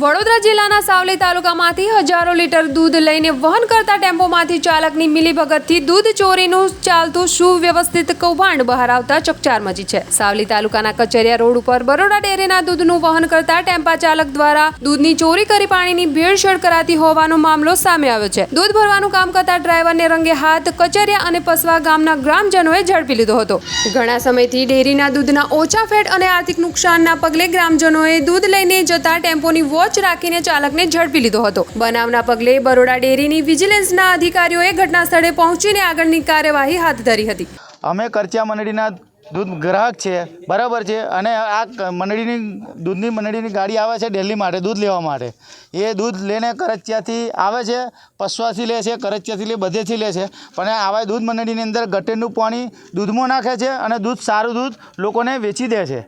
વડોદરા જિલ્લાના સાવલી તાલુકામાંથી હજારો લીટર દૂધ લઈને વહન કરતા ટેમ્પોમાંથી ચાલકની મિલીભગતથી દૂધ ચોરીનું ચાલતું સુવ્યવસ્થિત કૌભાંડ બહાર આવતા ચકચાર મચી છે. સાવલી તાલુકાના કચેરિયા રોડ ઉપર બરોડા ડેરીના દૂધનું વહન કરતા ટેમ્પા ચાલક દ્વારા દૂધની ચોરી કરી પાણીની ભેળસેળ કરાતી હોવાનો મામલો સામે આવ્યો છે. દૂધ ભરવાનું કામ કરતા ડ્રાઈવરને રંગે હાથ કચેરિયા અને પસવા ગામના ગ્રામજનોએ ઝડપી લીધો હતો. ઘણા સમયથી ડેરીના દૂધના ઓછા ફેટ અને આર્થિક નુકસાનના પગલે ગ્રામજનોએ દૂધ લઈને જતા ટેમ્પોની વોચ રાખીને ચાલકને ઝડપી લીધો હતો. બનાવના પગલે બરોડા ડેરીની વિજિલન્સના અધિકારીઓએ ઘટના સ્થળે પહોંચીને આગળની કાર્યવાહી હાથ ધરી હતી. અમે કરચા મંડળીના દૂધ ગ્રાહક છે, બરાબર છે, અને આ મંડળીની, દૂધની મંડળીની ગાડી આવે છે દિલ્હી માટે, દૂધ લેવા માટે. એ દૂધ લઈને કરચિયાથી આવે છે પશ્વાથી લે છે, કરચિયાથી લે, બધેથી લે છે, પણ આવા દૂધ મંડળીની અંદર ગટેરનું પાણી દૂધમાં નાખે છે અને દૂધ, સારું દૂધ લોકોને વેચી દે છે.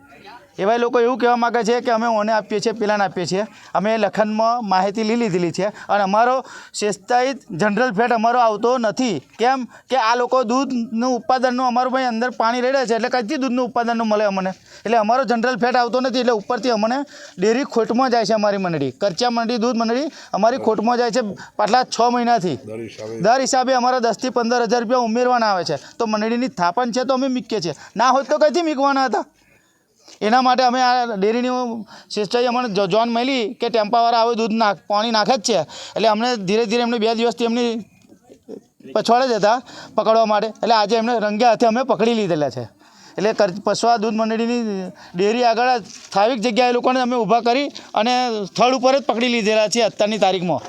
એવા લોકો એવું કહેવા માગે છે કે અમે ઓને આપીએ છીએ પેલાને આપીએ છીએ. અમે લખનમાં માહિતી લઈ લીધેલી છે. અને અમારો શેસ્તાહિત જનરલ ફેટ અમારો આવતો નથી. કેમ કે આ લોકો દૂધનું ઉત્પાદનનું અમારું ભાઈ અંદર પાણી રેડે છે એટલે કઈથી દૂધનું ઉત્પાદનનું મળે અમને. એટલે અમારો જનરલ ફેટ આવતો નથી એટલે ઉપરથી અમને ડેરી ખોટમાં જાય છે અમારી મંડળી. કરચા મંડળી દૂધ મંડળી અમારી ખોટમાં જાય છે પાછલા છ મહિનાથી. દર હિસાબે. અમારા દસથી પંદર હજાર રૂપિયા ઉમેરવાના આવે છે. તો મંડળીની થાપણ છે તો અમે મીકીએ છીએ. ના હોત તો કઈથી મીકવાના હતા. એના માટે અમે આ ડેરીની સિસ્ટરી અમને જોન મળી કે ટેમ્પાવાળા આવે દૂધ નાખ, પાણી નાખે જ છે. એટલે અમને ધીરે ધીરે એમને બે દિવસથી એમની પછવાડે જ હતા પકડવા માટે. એટલે આજે એમને રંગે હાથે અમે પકડી લીધેલા છે. એટલે પસવા દૂધ મંડળીની ડેરી આગળ સ્થાનિક જગ્યાએ લોકોને અમે ઊભા કરી અને સ્થળ ઉપર જ પકડી લીધેલા છે અત્યારની તારીખમાં.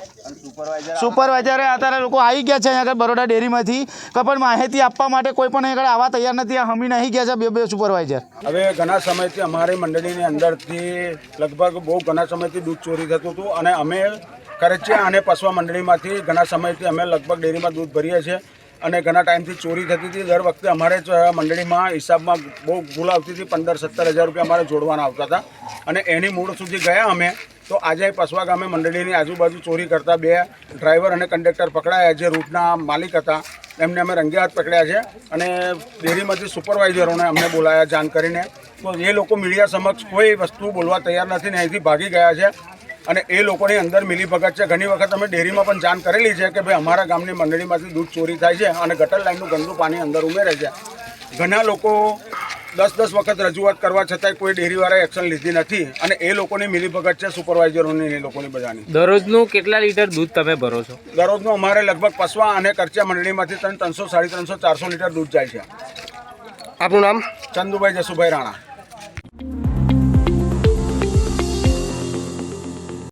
સુપરવાઇઝરે અત્યારે લોકો આવી ગયા છે અહીંયા આગળ બરોડા ડેરીમાંથી. કે પણ માહિતી આપવા માટે કોઈ પણ આગળ આવવા તૈયાર નથી. આ હમીને આવી ગયા છે બે બે સુપરવાઇઝર હવે ઘણા સમયથી અમારી મંડળીની અંદરથી લગભગ બહુ ઘણા સમયથી દૂધ ચોરી થતું હતું અને અમે કરચિયા અને પસવા મંડળીમાંથી ઘણા સમયથી અમે લગભગ ડેરીમાં દૂધ ભરીએ છીએ અને ઘણા ટાઈમથી ચોરી થતી હતી. દર વખતે અમારે મંડળીમાં હિસાબમાં બહુ ભૂલ આવતી હતી. પંદર સત્તર હજાર રૂપિયા અમારે જોડવાના આવતા હતા. અને એની મૂળ સુધી ગયા અમે. તો આજે પસવા ગામે મંડળીની આજુબાજુ ચોરી કરતા બે ડ્રાઈવર અને કંડક્ટર પકડાયા જે રૂટના માલિક હતા. એમને અમે રંગે હાથ પકડ્યા છે અને ડેરીમાંથી સુપરવાઇઝરોને અમને બોલાયા જાણ કરીને. તો એ લોકો મીડિયા સમક્ષ કોઈ વસ્તુ બોલવા તૈયાર નથી ને અહીંથી ભાગી ગયા છે. અને એ લોકોની અંદર મિલીભગત છે. ઘણી વખત અમે ડેરીમાં પણ જાણ કરેલી છે કે ભાઈ અમારા ગામની મંડળીમાંથી દૂધ ચોરી થાય છે અને ગટર લાઈનનું ગંદુ પાણી અંદર ઉમેરે છે. ઘણા લોકો દસ દસ વખત રજૂઆત કરવા છતાંય કોઈ ડેરીવાળાએ એક્શન લીધી નથી અને એ લોકોની મિલીભગત છે સુપરવાઇઝરોની એ લોકોની બધાની. દરરોજનું કેટલા લીટર દૂધ તમે ભરો છો? દરરોજનું અમારે લગભગ પસવા અને કરચા મંડળીમાંથી ત્રણ ત્રણસો સાડી ત્રણસો ચારસો લીટર દૂધ જાય છે. આપનું નામ? ચંદુભાઈ જસુભાઈ રાણા.